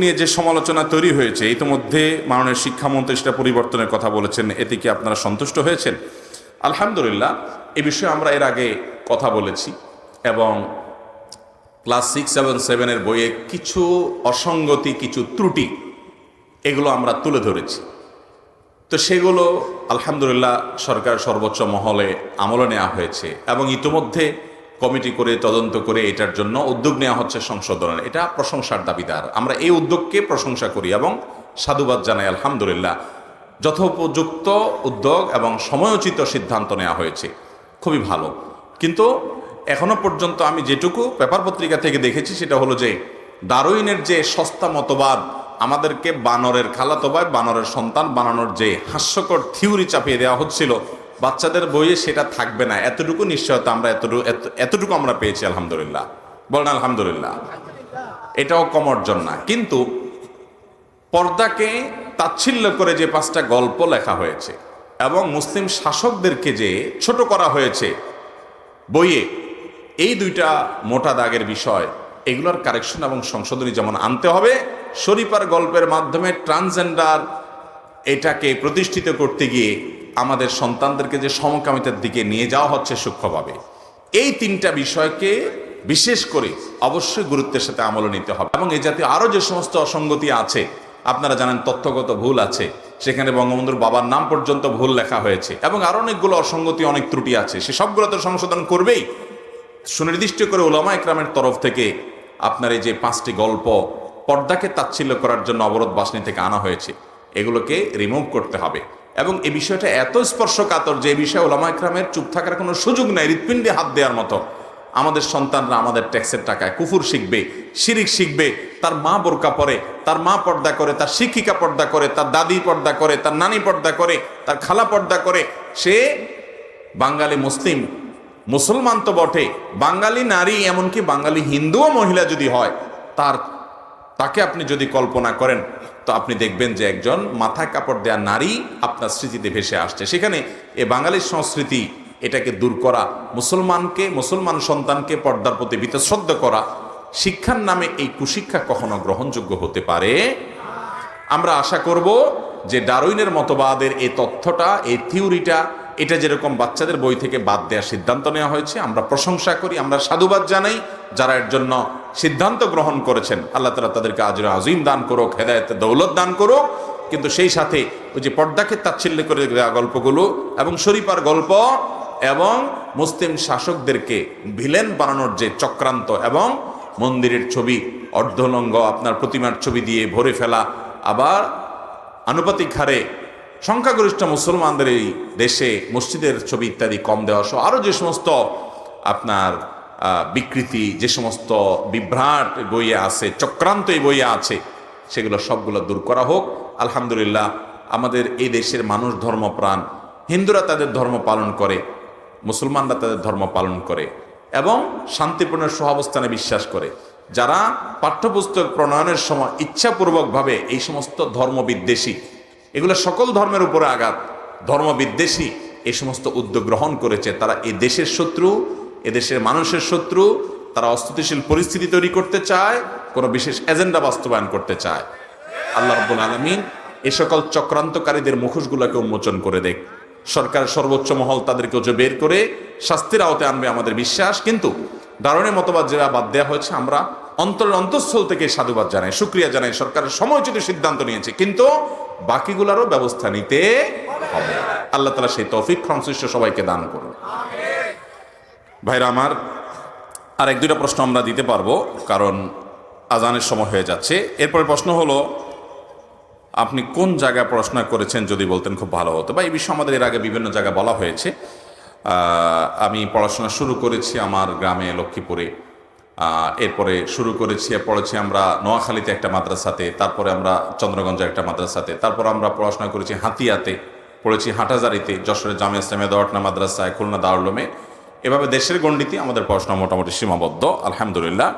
নিয়ে যে সমালোচনা তৈরি হয়েছে, ইতিমধ্যে মাননীয় শিক্ষামন্ত্রী সেটা পরিবর্তনের কথা বলেছেন, এতে কি আপনারা সন্তুষ্ট হয়েছেন? আলহামদুলিল্লাহ, এ বিষয়ে আমরা এর আগে কথা বলেছি এবং ক্লাস সিক্স এবং সেভেনের বইয়ে কিছু অসঙ্গতি, কিছু ত্রুটি, এগুলো আমরা তুলে ধরেছি। তো সেগুলো আলহামদুলিল্লাহ সরকার সর্বোচ্চ মহলে আমলে নেওয়া হয়েছে এবং ইতিমধ্যে কমিটি করে তদন্ত করে এটার জন্য উদ্যোগ নেওয়া হচ্ছে সংশোধনের। এটা প্রশংসার দাবিদার। আমরা এই উদ্যোগকে প্রশংসা করি এবং সাধুবাদ জানাই, আলহামদুলিল্লাহ। যথোপযুক্ত উদ্যোগ এবং সময়োচিত সিদ্ধান্ত নেওয়া হয়েছে। খুবই ভালো। কিন্তু এখনও পর্যন্ত আমি যেটুকু পেপার পত্রিকা থেকে দেখেছি সেটা হলো যে দারুইনের যে সস্তা মতবাদ, আমাদেরকে বানরের খালাতো বানরের সন্তান বানানোর যে হাস্যকর থিওরি চাপিয়ে দেওয়া হচ্ছিল বাচ্চাদের বইয়ে সেটা থাকবে না। এতটুকু নিশ্চয়তা আমরা এতটুকু, এত- এতটুকু আমরা পেয়েছি, আলহামদুলিল্লাহ। বলেন আলহামদুলিল্লাহ। এটাও কম অর্জন না। কিন্তু পর্দাকে তাচ্ছিল্য করে যে পাঁচটা গল্প লেখা হয়েছে এবং মুসলিম শাসকদেরকে যে ছোট করা হয়েছে বইয়ে, এই দুইটা মোটা দাগের বিষয়, এগুলোর কারেকশন এবং সংশোধনী যেমন আনতে হবে, শরীফার গল্পের মাধ্যমে ট্রান্সজেন্ডার এটাকে প্রতিষ্ঠিত করতে গিয়ে আমাদের সন্তানদেরকে যে সমকামিতার দিকে নিয়ে যাওয়া হচ্ছে সূক্ষ্মভাবে, এই তিনটা বিষয়কে বিশেষ করে অবশ্যই গুরুত্বের সাথে আমল নিতে হবে। এবং এ জাতীয় আরও যে সমস্ত অসঙ্গতি আছে, আপনারা জানেন তথ্যগত ভুল আছে, সেখানে বঙ্গবন্ধুর বাবার নাম পর্যন্ত ভুল লেখা হয়েছে, এবং আরও অনেকগুলো অসঙ্গতি, অনেক ত্রুটি আছে, সে সবগুলো তো সংশোধন করবেই। সুনির্দিষ্ট করে ওলামা একরামের তরফ থেকে আপনার এই যে পাঁচটি গল্প পর্দাকে তাচ্ছিল্য করার জন্য অবরোধ বাসনী থেকে আনা হয়েছে, এগুলোকে রিমুভ করতে হবে। এবং এই বিষয়টা এত স্পর্শকাতর যে এই বিষয়ে ওলামা একরামের চুপ থাকার কোনো সুযোগ নাই, হৃৎপিণ্ডে হাত দেওয়ার মতো। আমাদের সন্তানরা আমাদের ট্যাক্সের টাকায় কুফুর শিখবে, শিরিক শিখবে, তার মা বোরকা পরে, তার মা পর্দা করে, তার শিক্ষিকা পর্দা করে, তার দাদি পর্দা করে, তার নানি পর্দা করে, তার খালা পর্দা করে। সে বাঙালি মুসলিম, মুসলমান তো বটে। বাঙালি নারী, এমনকি বাঙালি হিন্দুও মহিলা যদি হয়, তার তাকে আপনি যদি কল্পনা করেন, তো আপনি দেখবেন যে একজন মাথায় কাপড় দেওয়া নারী আপনার স্মৃতিতে ভেসে আসছে। সেখানে এ বাঙালির সংস্কৃতি এটাকে দূর করা, মুসলমানকে, মুসলমান সন্তানকে পর্দার প্রতি বিতশ্রদ্ধ করা, শিক্ষার নামে এই কুশিক্ষা কখনো গ্রহণযোগ্য হতে পারে? আমরা আশা করব যে ডারউইনের মতবাদের এই তথ্যটা এই থিওরিটা এটা যেরকম বাচ্চাদের বই থেকে বাদ দেওয়ার সিদ্ধান্ত নেওয়া হয়েছে, আমরা প্রশংসা করি, আমরা সাধুবাদ জানাই, যারা এর জন্য সিদ্ধান্ত গ্রহণ করেছেন, আল্লাহ তালা তাদেরকে আজর আজিম দান করুক, হেদায়তে, দৌলত দান করুক। কিন্তু সেই সাথে ওই যে পর্দাকে তাচ্ছিল্য করে দেওয়া গল্পগুলো এবং শরীফার গল্প এবং মুসলিম শাসকদেরকে ভিলেন বানানোর যে চক্রান্ত এবং মন্দিরের ছবি, অর্ধলঙ্গ আপনার প্রতিমার ছবি দিয়ে ভরে ফেলা, আবার আনুপাতিক হারে সংখ্যাগরিষ্ঠ মুসলমানদের এই দেশে মসজিদের ছবি ইত্যাদি কম দেওয়া সহ আরও যে সমস্ত আপনার বিকৃতি, যে সমস্ত বিভ্রাট বইয়ে আছে, চক্রান্ত এই বইয়ে আছে, সেগুলো সবগুলো দূর করা হোক। আলহামদুলিল্লাহ, আমাদের এই দেশের মানুষ ধর্মপ্রাণ। হিন্দুরা তাদের ধর্ম পালন করে, মুসলমানরা তাদের ধর্ম পালন করে এবং শান্তিপূর্ণ সহাবস্থানে বিশ্বাস করে। যারা পাঠ্যপুস্তক প্রণয়নের সময় ইচ্ছাপূর্বকভাবে এই সমস্ত ধর্ম বিদ্বেষী এগুলো সকল ধর্মের উপরে আঘাত। ধর্ম বিদ্বেষী এই সমস্ত উদ্যোগ গ্রহণ করেছে। তারা এ দেশের শত্রু এদেশের মানুষের শত্রু, তারা অস্থিতিশীল পরিস্থিতি তৈরি করতে চায়, কোনো বিশেষ এজেন্ডা বাস্তবায়ন করতে চায়। আল্লাহ রব্বুল আলমিন এ সকল চক্রান্তকারীদের মুখোশগুলোকে উন্মোচন করে দেখ। সরকার সর্বোচ্চ মহল তাদেরকে যে বের করে শাস্তির আওতায় আনবে আমাদের বিশ্বাস। কিন্তু দারুণের মতবাদ যেটা বাদ দেওয়া হয়েছে, আমরা অন্তরের অন্তঃস্থল থেকে সাধুবাদ জানাই সুক্রিয়া জানাই। সরকারের সময়োচিত সিদ্ধান্ত নিয়েছে, কিন্তু বাকিগুলোরও ব্যবস্থা নিতে হবে। আল্লাহ তালা সেই তৌফিক সংশ্লিষ্ট সবাইকে দান করুন। ভাইরা আমার আর এক দুইটা প্রশ্ন আমরা দিতে পারব, কারণ আজানের সময় হয়ে যাচ্ছে। এরপরে প্রশ্ন হলো, আপনি কোন জায়গায় পড়াশোনা করেছেন যদি বলতেন খুব ভালো হতো। বা এই বিষয়ে আমাদের এর আগে বিভিন্ন জায়গায় বলা হয়েছে। আমি পড়াশোনা শুরু করেছি আমার গ্রামে লক্ষ্মীপুরে। এরপরে শুরু করেছি পড়েছি আমরা নোয়াখালীতে একটা মাদ্রাসাতে, তারপরে আমরা চন্দ্রগঞ্জের একটা মাদ্রাসাতে, তারপর আমরা পড়াশোনা করেছি হাতিয়াতে, পড়েছি হাটাজারিতে, যশোরের জামে ইসলামিয়া দোয়াটনা মাদ্রাসায়, খুলনা দারুলমে এভাবে দেশের গণ্ডিতে আমাদের পড়াশোনা মোটামুটি সীমাবদ্ধ, আলহামদুলিল্লাহ।